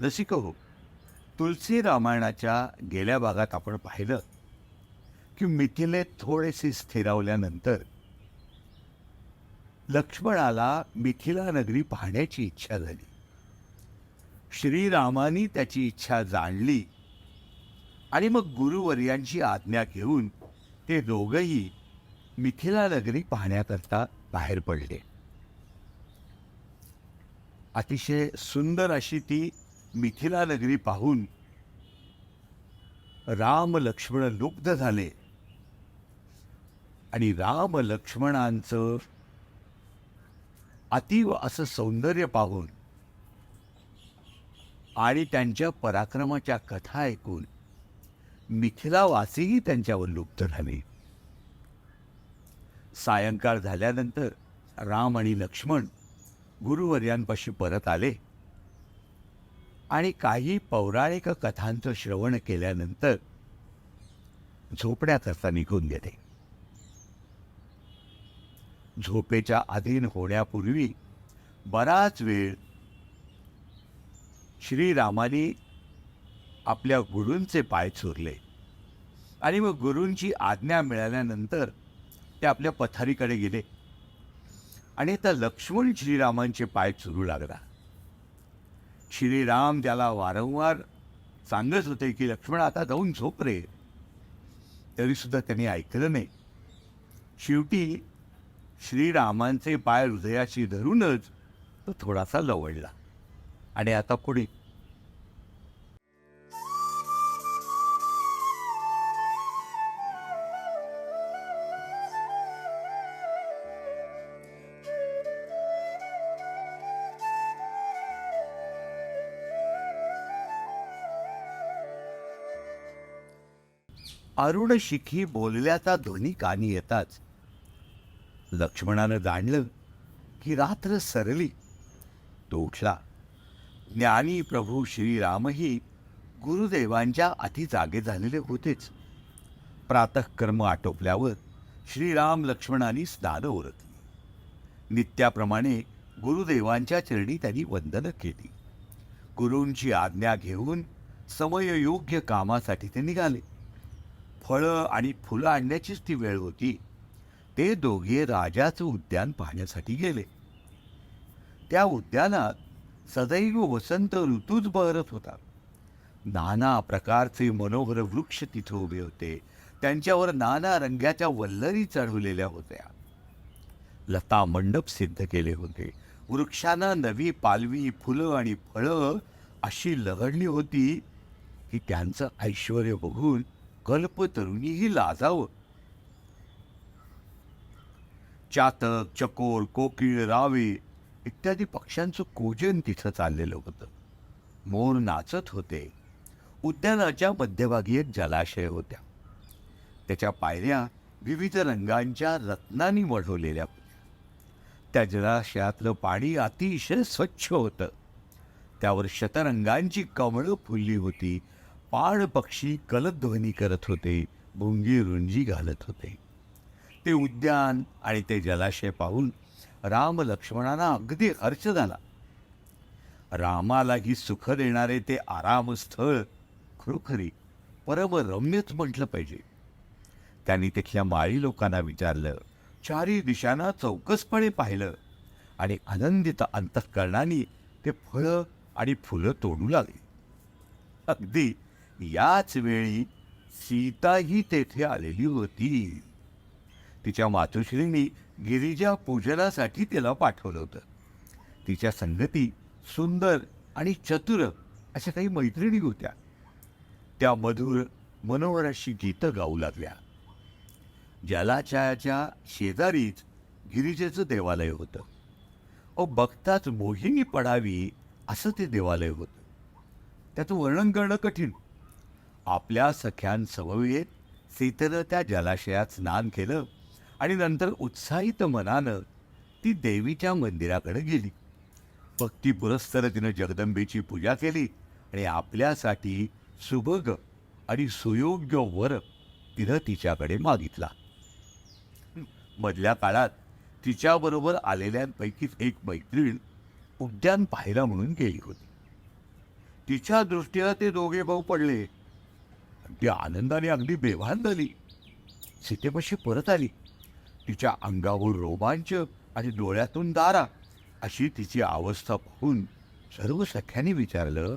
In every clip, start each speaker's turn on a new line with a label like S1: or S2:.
S1: रसिक हो तुलसी रामायणाच्या गेल्या भागात आपण पाहिलं की मिथिलेत थोडेसे स्थिरावल्यानंतर लक्ष्मणाला मिथिला नगरी पाहण्याची इच्छा झाली. श्रीरामानी त्याची इच्छा जाणली आणि मग गुरुवर्यांची आज्ञा घेऊन ते दोघंही मिथिला नगरी पाहण्याकरता बाहेर पडले. अतिशय सुंदर अशी ती मिथिला नगरी पाहून राम लक्ष्मण लुब्ध झाले. आणि राम लक्ष्मणांचं अतीव असं सौंदर्य पाहून आणि त्यांच्या पराक्रमाच्या कथा ऐकून मिथिलावासीही त्यांच्यावर लुप्त झाले. सायंकाळ झाल्यानंतर राम आणि लक्ष्मण गुरुवर्यांपाशी परत आले. आणि काही पौराणिक कथांचं श्रवण केल्यानंतर झोपण्याकरता निघून गेले. झोपेच्या अधीन होण्यापूर्वी बराच वेळ श्रीरामाने आपल्या गुरूंचे पाय चोरले आणि मग गुरूंची आज्ञा मिळाल्यानंतर ते आपल्या पथारीकडे गेले आणि आता लक्ष्मण श्रीरामांचे पाय चोरू लागला. श्रीराम त्याला वारंवार सांगत होते की लक्ष्मण आता जाऊन झोप रे. तरीसुद्धा त्यांनी ऐकलं नाही. शेवटी श्रीरामांचे पाय हृदयाशी धरूनच तो थोडासा लवडला आणि आता पुढे अरुण शिखी बोलल्याचा ध्वनी कानी येताच. लक्ष्मणानं जाणलं की रात्र सरली. तो उठला. ज्ञानी प्रभू श्रीरामही गुरुदेवांच्या अति जागे झालेले होतेच. प्रातःकर्म आटोपल्यावर श्रीराम लक्ष्मणांनी स्नान ओरखली. नित्याप्रमाणे गुरुदेवांच्या चरणी त्यांनी वंदनं केली. गुरूंची आज्ञा घेऊन समययोग्य कामासाठी ते निघाले. फळं आणि फुलं आणण्याचीच ती वेळ होती. ते दोघे राजाचं उद्यान पाहण्यासाठी गेले. त्या उद्यानात सदैव वसंत ऋतूच बहरत होता. नाना प्रकारचे मनोहर वृक्ष तिथे उभे होते. त्यांच्यावर नाना रंगाच्या वल्लरी चढवलेल्या होत्या. लता मंडप सिद्ध केले होते. वृक्षांना नवी पालवी फुलं आणि फळं अशी लगडली होती की त्यांचं ऐश्वर बघून कल्पतरुणीही लाजावं. चातक चकोर कोकिळ रावे इत्यादी पक्ष्यांचं कोजन तिथं चाललेलं होतं. मोर नाचत होते. उद्यानाच्या मध्यभागी एक जलाशय होत्या. त्याच्या पायऱ्या विविध रंगांच्या रत्नांनी वढवलेल्या होत्या. त्या जलाशयातलं पाणी अतिशय स्वच्छ होतं. त्यावर शतरंगांची कमळं फुलली होती. पाळ पक्षी कलध्वनी करत होते भुंगी रुंजी घालत होते. ते उद्यान आणि ते जलाशय पाहून राम लक्ष्मणांना अगदी अर्च झाला रामालाही सुख देणारे ते आरामस्थळ खरोखरी परमरम्यच म्हटलं पाहिजे. त्यांनी तिथल्या माळी लोकांना विचारलं चारी दिशांना चौकसपणे पाहिलं आणि आनंदित अंतःकरणाने ते फळं आणि फुलं तोडू लागली. अगदी याच वेळी सीताही तेथे आलेली होती. तिच्या मातोश्रींनी गिरिजा पूजनासाठी तिला पाठवलं होतं. तिच्या संगती सुंदर आणि चतुर अशा काही मैत्रिणी होत्या. त्या मधुर मनोहर अशी गीतं गाऊ लागल्या. जलाशयाच्या शेजारीच गिरिजेचं देवालय होतं. अ बघताच मोहिनी पडावी असं ते देवालय होतं. त्याचं वर्णन करणं कठीण. आपल्या सख्यांसमवेत सीतेनं त्या जलाशयात स्नान केलं आणि नंतर उत्साहित मनानं ती देवीच्या मंदिराकडे गेली. भक्ती पुरस्तर तिनं जगदंबेची पूजा केली आणि आपल्यासाठी सुभग आणि सुयोग्य वर तिनं तिच्याकडे मागितला. मधल्या काळात तिच्याबरोबर आलेल्यांपैकीच एक मैत्रीण उद्यान पाहायला म्हणून गेली होती. तिच्या दृष्टीला ते दोघे भाऊ पडले. ती आनंदाने अगदी बेभान झाली. सीतेपाशी परत आली. तिच्या अंगावर रोमांच आणि डोळ्यातून दारा अशी तिची अवस्था पाहून सर्व सख्यांनी विचारलं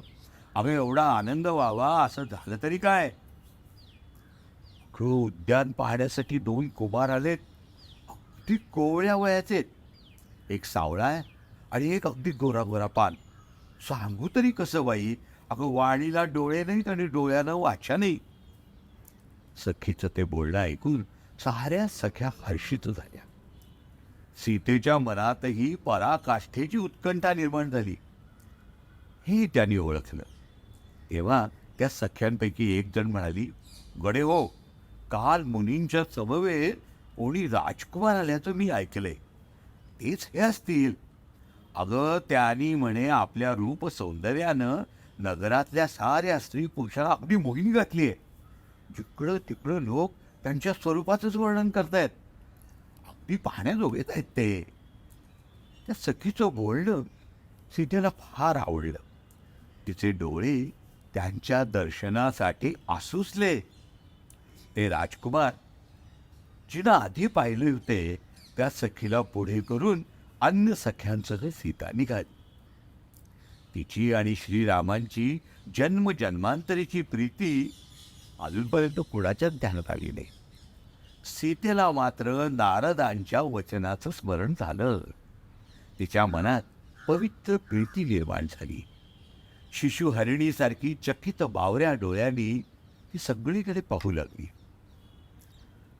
S1: अगं एवढा आनंद व्हावा असं झालं तरी काय? अगं, उद्यान पाहण्यासाठी दोन कुमार आलेत. अगदी कोवळ्या वयाचे एक सावळा आहे आणि एक अगदी गोरा गोरा पान. सांगू तरी कसं बाई? अगं वाणीला डोळे नाहीत आणि डोळ्यानं वाचा नाही. सखीचं ते बोलणं ऐकून साऱ्या सख्या हर्षित झाल्या. सीतेच्या मनातही पराकाष्ठेची उत्कंठा निर्माण झाली. हे त्यांनी ओळखलं. तेव्हा त्या सख्यांपैकी एक जण म्हणाली गडे हो काल मुनींच्या समवेत कोणी राजकुमार आल्याचं मी ऐकलंय. तेच हे असतील. अगं त्यांनी म्हणे आपल्या रूप सौंदर्यानं नगरातल्या साऱ्या स्त्री पुरुषाला अगदी मोहिनी घातली आहे जिकडं तिकडं लोक त्यांच्या स्वरूपाचंच वर्णन करतायत. अगदी पाहण्याजोगेत आहेत ते. त्या सखीचं बोलणं सीतेला फार आवडलं. तिचे डोळे त्यांच्या दर्शनासाठी आसुसले. ते राजकुमार जिनं आधी पाहिले होते त्या सखीला पुढे करून अन्य सख्यांसह सीता निघाली. तिची आणि श्रीरामांची जन्मजन्मांतरीची प्रीती अजूनपर्यंत कुणाच्याच ध्यानात आली नाही. सीतेला मात्र नारदांच्या वचनाचं स्मरण झालं. तिच्या मनात पवित्र प्रीती निर्माण झाली. शिशु हरिणीसारखी चकित बावऱ्या डोळ्यांनी ती सगळीकडे पाहू लागली.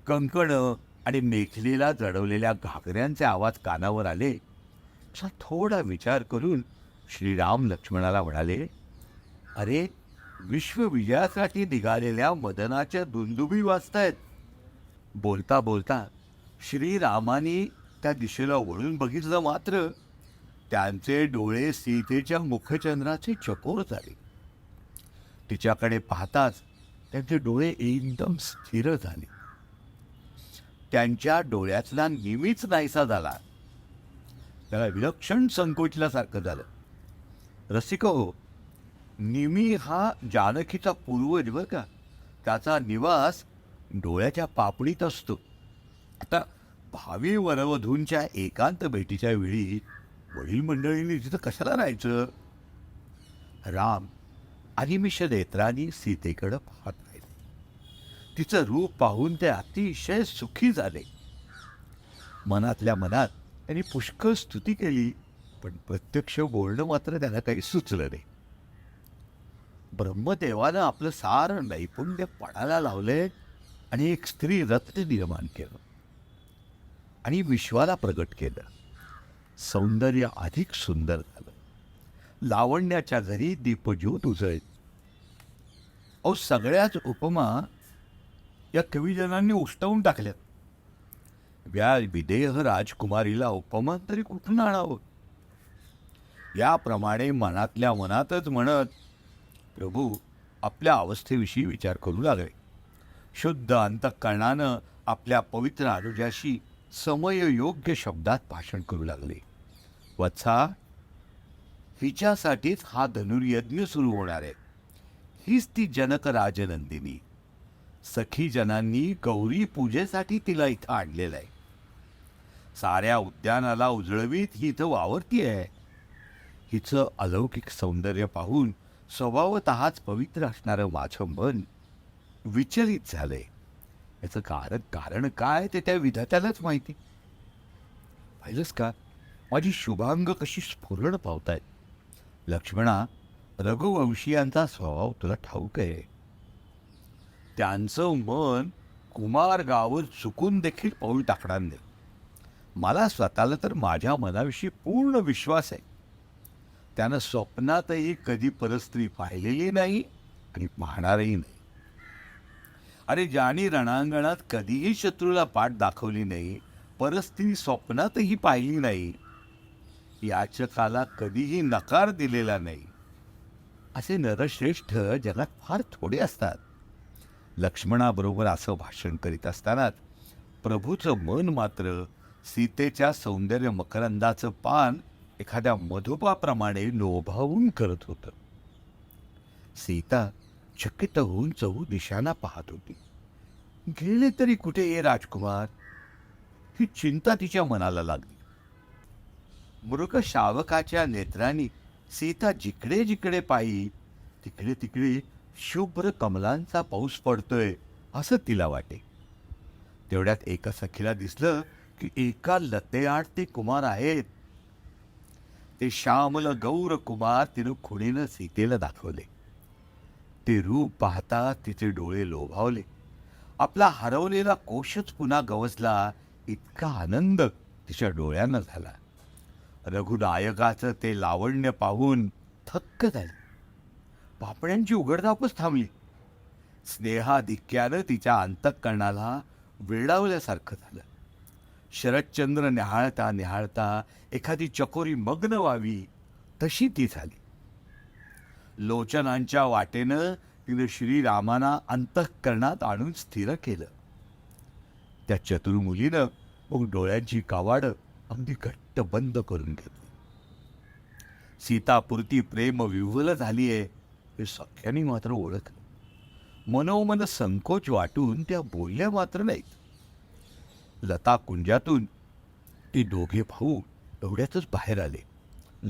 S1: कंकणं आणि मेखलीला जडवलेल्या घागऱ्यांचे आवाज कानावर आले. असा थोडा विचार करून श्रीराम लक्ष्मणाला म्हणाले अरे विश्वविजयासाठी निघालेल्या मदनाच्या दुंदुबी वाजतायत बोलता बोलता श्रीरामानी त्या दिशेला वळून बघितलं मात्र त्यांचे डोळे सीतेच्या मुखचंद्राचे चकोर झाले. तिच्याकडे पाहताच त्यांचे डोळे एकदम स्थिर झाले. त्यांच्या डोळ्यातला निमीच नाहीसा झाला. त्याला विलक्षण संकोचल्यासारखं झालं. रसिक हो निमी हा जानकीचा पूर्वज बरं का. त्याचा निवास डोळ्याच्या पापडीत असतो. आता भावी वरवधूंच्या एकांत भेटीच्या वेळी वडील मंडळींनी तिथं कशाला राहायचं? राम अनिमिष नेत्रांनी सीतेकडं पाहत राहिले. तिचं रूप पाहून ते अतिशय सुखी झाले. मनातल्या मनात त्यांनी पुष्कळ स्तुती केली पण प्रत्यक्ष बोलणं मात्र त्यांना काही सुचलं नाही. ब्रह्मदेवानं आपलं सार नैपुण्य पणाला लावले आणि एक स्त्री रत्न निर्माण केलं आणि विश्वाला प्रगट केलं. सौंदर्य अधिक सुंदर झालं. लावण्याच्या घरी दीपज्योत उजळत अहो सगळ्याच उपमा या कविजनांनी उष्टवून टाकल्यात. व्या विदेह राजकुमारीला उपमान तरी कुठून आणावं? याप्रमाणे मनातल्या मनातच म्हणत प्रभू आपल्या अवस्थेविषयी विचार करू लागले. शुद्ध अंतःकरणानं आपल्या पवित्र आरोग्याशी समययोग्य शब्दात भाषण करू लागले. वत्सा हिच्यासाठीच हा धनुर्यज्ञ सुरू होणार आहे. हीच ती जनक राजनंदिनी. सखी जनांनी गौरी पूजेसाठी तिला इथं आणलेलं आहे. साऱ्या उद्यानाला उजळवीत ही इथं वावरती आहे हिचं अलौकिक सौंदर्य पाहून स्वभावतःच पवित्र असणारं माझं मन विचलित झालंय. याचं कारण कारण काय ते त्या विधात्यालाच माहिती. पाहिलंच का? माझी शुभांग कशी स्फुरण पावत आहेत लक्ष्मणा रघुवंशीयांचा स्वभाव तुला ठाऊक आहे. त्यांचं मन कुमार गावर चुकून देखील पाऊल टाकणार नाही. मला स्वतःला तर माझ्या मनाविषयी पूर्ण विश्वास आहे. त्यानं स्वप्नातही कधी परस्त्री पाहिलेली नाही आणि पाहणारही नाही. अरे ज्याने रणांगणात कधीही शत्रूला पाठ दाखवली नाही परस्त्री स्वप्नातही पाहिली नाही याचकाला कधीही नकार दिलेला नाही. असे नरश्रेष्ठ जगात फार थोडे असतात. लक्ष्मणाबरोबर असं भाषण करीत असतानाच प्रभूचं मन मात्र सीतेच्या सौंदर्य मकरंदाचं पान एखाद्या मधुपाप्रमाणे लोभावून करत होतं. सीता चकित होऊन चहू दिशांना पाहत होती. गेले तरी कुठे ये राजकुमार? ही चिंता तिच्या मनाला लागली. मृग शावकाच्या नेत्रांनी सीता जिकडे जिकडे पायी तिकडे तिकडे शुभ्र कमलांचा पाऊस पडतोय असं तिला वाटे. तेवढ्यात एका सखीला दिसलं की एका लतेआड ते कुमार आहेत. ते श्यामल गौर कुमार तिनं खुणीनं सीतेला दाखवले. ते रूप पाहता तिचे डोळे लोभावले. आपला हरवलेला कोशच पुन्हा गवसला इतका आनंद तिच्या डोळ्यांना झाला. रघुनायकाचं ते लावण्य पाहून थक्क झाली. पापण्यांची उघडधापच थांबली. स्नेहाधिक्यानं तिच्या अंतःकरणाला वेळावल्यासारखं झालं. शरदचंद्र निहाळता निहाळता एखादी चकोरी मग्न व्हावी तशी ती झाली. लोचनांच्या वाटेनं तिनं श्रीरामांना अंतःकरणात आणून स्थिर केलं. त्या चतुर मुलीनं मग डोळ्यांची कावाडं अगदी घट्ट बंद करून घेतली. सीतापुरती प्रेम विव्हल आहे हे सख्यानी मात्र ओळखलं. मनोमन संकोच वाटून त्या बोलल्या मात्र नाहीत. लता कुंजातून. ते दोघे भाऊ एवढ्यातच बाहेर आले.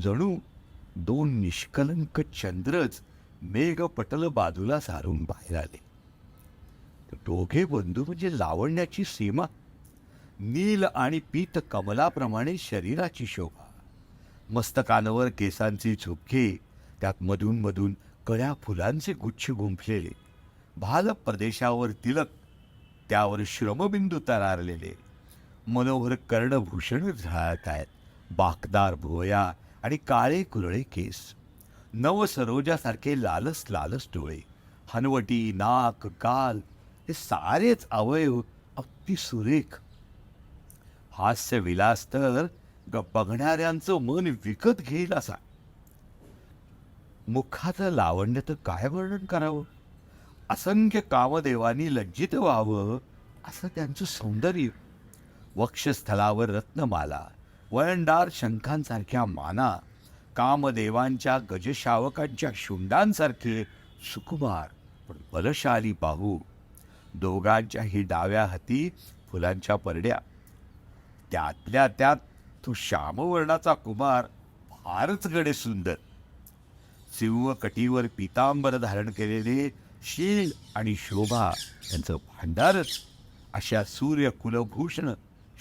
S1: जणू दोन निष्कलंक चंद्रच मेघपटल बाजूला सारून बाहेर आले. दोघे बंधू म्हणजे लावण्याची सीमा. नील आणि पीत कमलाप्रमाणे शरीराची शोभा. मस्तकांवर केसांची झुपके त्यात मधून मधून कळ्या फुलांचे गुच्छ गुंफलेले. भाल प्रदेशावर तिलक त्यावर श्रमबिंदू तरारलेले. मनोहर कर्णभूषण झाळत आहेत. बाकदार भुवया आणि काळे कुरळे केस. नव सरोजासारखे लालस लालस डोळे. हनवटी नाक गाल हे सारेच अवयव अगदी सुरेख. हास्य विलास तर ग- बघणाऱ्यांचं मन विकत घेईल असा. मुखाचं लावण्य तर काय वर्णन करावं? असंख्य कामदेवानी लज्जित व्हावं असं त्यांचं सौंदर्य. वक्षस्थलावर रत्नमाला वळणदार शंखांसारख्या माना कामदेवांच्या गजशावकांच्या शुंडांसारखे सुकुमार पण बलशाली बाहू. दोघांच्याही डाव्या हाती फुलांच्या परड्या त्यातल्या त्यात तो श्यामवर्णाचा कुमार फारच गडे सुंदर. सिंह कटीवर पितांबर धारण केलेले शील आणि शोभा यांचं भांडारच. अशा सूर्य कुलभूषण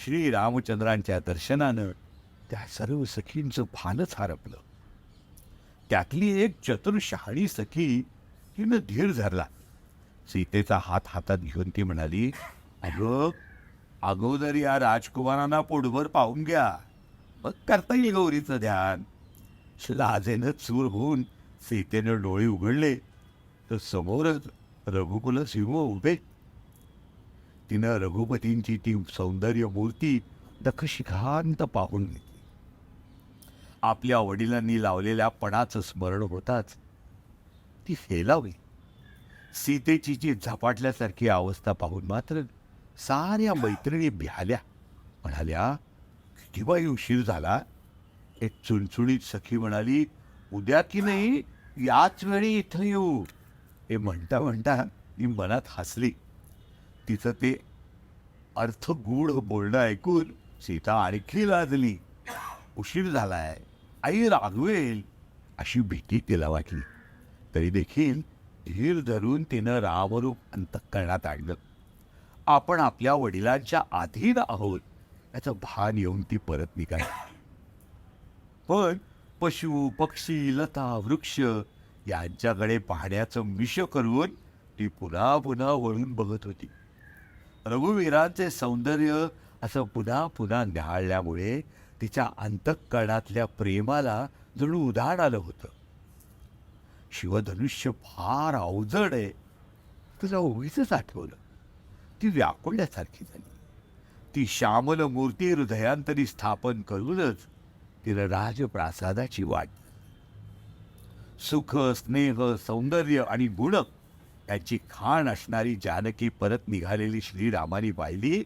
S1: श्री रामचंद्रांच्या दर्शनानं त्या सर्व सखींचं भानच हरपलं. त्यातली एक चतुर्शहाणी सखी हिनं धीर धरला. सीतेचा हात हातात घेऊन ती म्हणाली अगं अगोदर या राजकुमारांना पोटभर पाहून घ्या मग करता येईल गौरीचं ध्यान. लाजेनं चूर होऊन सीतेनं डोळे उघडले. तर समोरच रघुकुल सिंह उभे. तिनं रघुपतींची ती सौंदर्य मूर्ती दखशिखांत पाहून घेतली. आपल्या वडिलांनी लावलेल्या पणाचं स्मरण होताच ती फेलावी सीतेची जी झपाटल्यासारखी अवस्था पाहून मात्र साऱ्या मैत्रिणी भ्याल्या. म्हणाल्या किती बाई उशीर झाला. एक चुणचुणीत सखी म्हणाली उद्या की नाही? याच वेळी इथं येऊ. हे म्हणता म्हणता ती मनात हसली. तिचं ते अर्थगूढ बोलणं ऐकून सीता आणखी लाजली. उशीर झालाय. आई रागवेल अशी भीती तिला वाटली. तरी देखील धीर धरून तिनं रामरूप अंतःकरणात आणलं. आपण आपल्या वडिलांच्या अधीन आहोत. याचं भान येऊन ती परत निघाली. पण पशु पक्षी लता वृक्ष यांच्याकडे पाहण्याचं मिश करून ती पुन्हा पुन्हा वळून बघत होती. रघुवीरांचे सौंदर्य असं पुन्हा पुन्हा न्याहाळल्यामुळे तिच्या अंतःकरणातल्या प्रेमाला जणू उधाण आलं होतं. शिवधनुष्य फार अवजड आहे. तुला उगीच आठवलं. ती व्याकुळल्यासारखी झाली. ती श्यामल मूर्ती हृदयांतरी स्थापन करूनच तिला राजप्रासादाची वाट सुख स्नेह सौंदर्य आणि गुण याची खाण असणारी जानकी परत निघालेली श्रीरामानी पाहिली.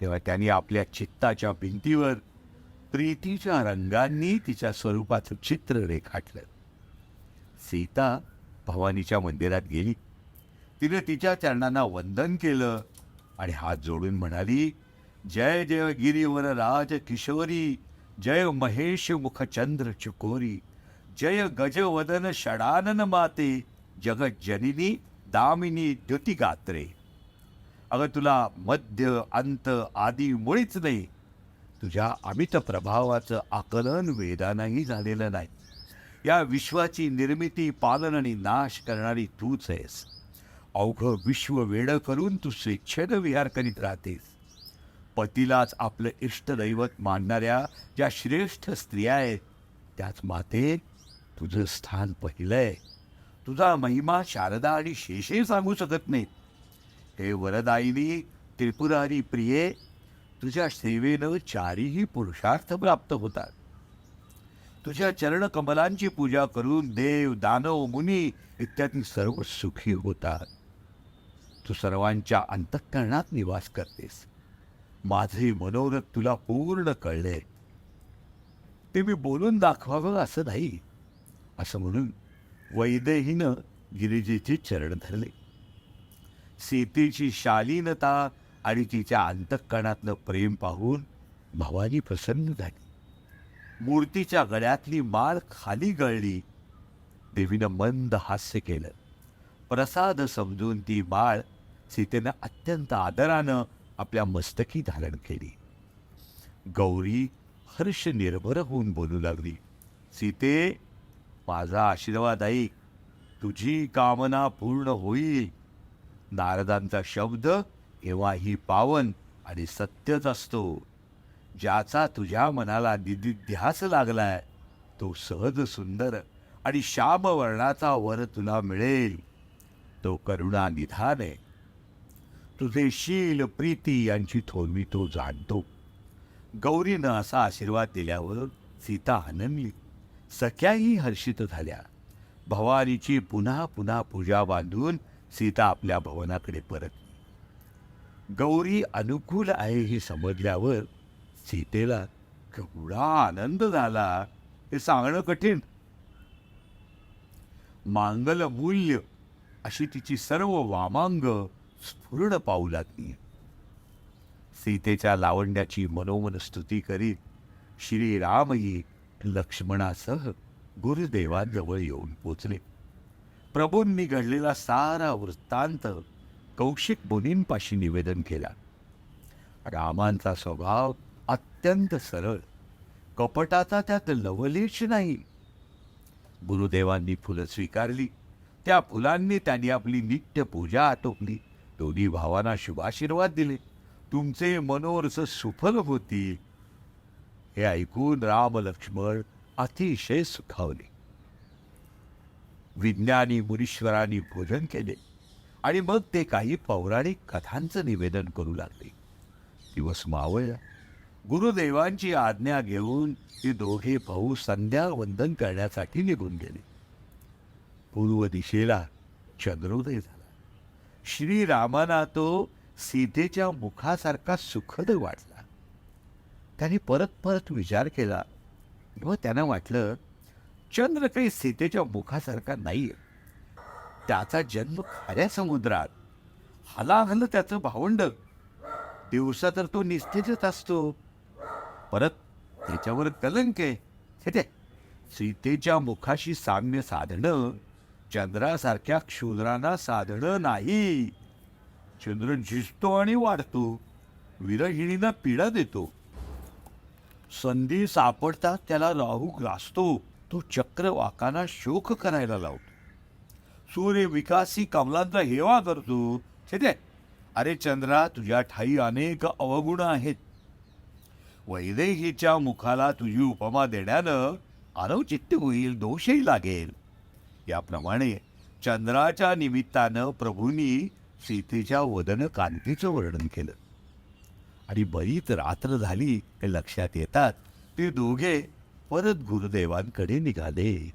S1: तेव्हा त्यांनी आपल्या चित्ताच्या भिंतीवर प्रीतीच्या रंगांनी तिच्या स्वरूपाचं चित्र रेखाटलं. सीता भवानीच्या मंदिरात गेली. तिने तिच्या चरणांना वंदन केलं आणि हात जोडून म्हणाली जय जय गिरीवर राज किशोरी जय महेश मुखचंद्र चकोरी. जय गजवदन षडानन माते जगत दामिनी द्युती गात्रे. अगं तुला मध्य अंत आदी मुळीच नाही. तुझ्या अमित प्रभावाचं आकलन वेदानाही झालेलं नाही. या विश्वाची निर्मिती पालन आणि नाश करणारी तूच आहेस. अवघं विश्व वेडं करून तू स्वेच्छेनं विहार करीत राहतेस. पतीलाच आपलं इष्टदैवत मानणाऱ्या ज्या श्रेष्ठ स्त्रिया आहेत त्याच माते तुझं स्थान पहिलं आहे. तुझा महिमा शारदा आणि शेषे सांगू शकत नाहीत. हे वरदायिनी त्रिपुरारी प्रिये तुझ्या सेवेनं चारीही पुरुषार्थ प्राप्त होतात. तुझ्या चरणकमलांची पूजा करून देव दानव मुनी इत्यादी सर्व सुखी होतात. तू सर्वांच्या अंतःकरणात निवास करतेस. माझे मनोरथ तुला पूर्ण कळले. ते मी बोलून दाखवावं असं नाही. असं म्हणून वैदेहीनं गिरिजेची चरण धरले. सीतेची शालीनता आणि तिच्या अंतःकरणातलं प्रेम पाहून भवानी प्रसन्न झाली. मूर्तीच्या गळ्यातली माळ खाली गळली. देवीनं मंद हास्य केलं. प्रसाद समजून ती माळ सीतेनं अत्यंत आदरानं आपल्या मस्तकी धारण केली. गौरी हर्ष निर्भर होऊन बोलू लागली सीते माझा आशीर्वाद ऐक तुझी कामना पूर्ण होईल. नारदांचा शब्द केव्हाही पावन आणि सत्यच असतो. ज्याचा तुझ्या मनाला निदिध्यास लागलाय तो सहज सुंदर आणि श्यामवर्णाचा वर तुला मिळेल. तो करुणा निधान. आहे तुझे शील प्रीती यांची थोरवी तो जाणतो. गौरीनं असा आशीर्वाद दिल्यावर सीता आनंदली सख्याही हर्षित झाल्या. भवानीची पुन्हा पुन्हा पूजा बांधून सीता आपल्या भवनाकडे परत. गौरी अनुकूल आहे हे समजल्यावर सीतेला केवढा आनंद झाला हे सांगणं कठीण. मांगल मूल्य अशी तिची सर्व वामांग स्फुरण पाहू लागली. सीतेच्या लावण्याची मनोमन स्तुती करीत श्रीरामही लक्ष्मणासह गुरुदेवाजवळ येऊन पोचले. प्रभूंनी घडलेला सारा वृत्तांत कौशिक मुनींपाशी निवेदन केला. रामांचा स्वभाव अत्यंत सरळ. कपटाचा त्यात लवलेच नाही. गुरुदेवांनी फुलं स्वीकारली. त्या फुलांनी त्यांनी आपली नित्य पूजा आटोपली. दोन्ही भावांना शुभाशीर्वाद दिले. तुमचे मनोरथ सुफल होतील. हे ऐकून राम लक्ष्मण अतिशय सुखावले. विज्ञानी मुनीश्वरांनी भोजन केले आणि मग ते काही पौराणिक कथांचं निवेदन करू लागले. दिवस मावळला. गुरुदेवांची आज्ञा घेऊन ती दोघे भाऊ संध्या वंदन करण्यासाठी निघून गेले. पूर्व दिशेला चंद्रोदय झाला. श्रीरामाना तो सीतेच्या मुखासारखा सुखद वाटला. त्याने परत परत विचार केला व त्यांना वाटलं चंद्र काही सीतेच्या मुखासारखा नाही आहे त्याचा जन्म खाऱ्या समुद्रात. हलाहल त्याचं भावंड. दिवसा तर तो निस्तेजच असतो. परत त्याच्यावर कलंक. आहे ते सीतेच्या मुखाशी साम्य साधणं चंद्रासारख्या क्षुद्रांना साधणं नाही. चंद्र झिजतो आणि वाढतो. विरहिणींना पीडा देतो. संधी सापडताच त्याला राहू ग्रासतो. तो चक्रवाकांना शोक करायला लावतो. सूर्य विकासी कमलांचा हेवा करतो. छे अरे चंद्रा तुझ्या ठाई अनेक अवगुण आहेत. वैदेहीच्या मुखाला तुझी उपमा देण्यानं अनौचित्य होईल दोषही लागेल. याप्रमाणे चंद्राच्या निमित्तानं प्रभूंनी सीतेच्या वदन कांतीचं वर्णन केलं. आणि बरीच रात्र झाली हे लक्षात येतात. ते दोघे परत गुरुदेवांकडे निघाले.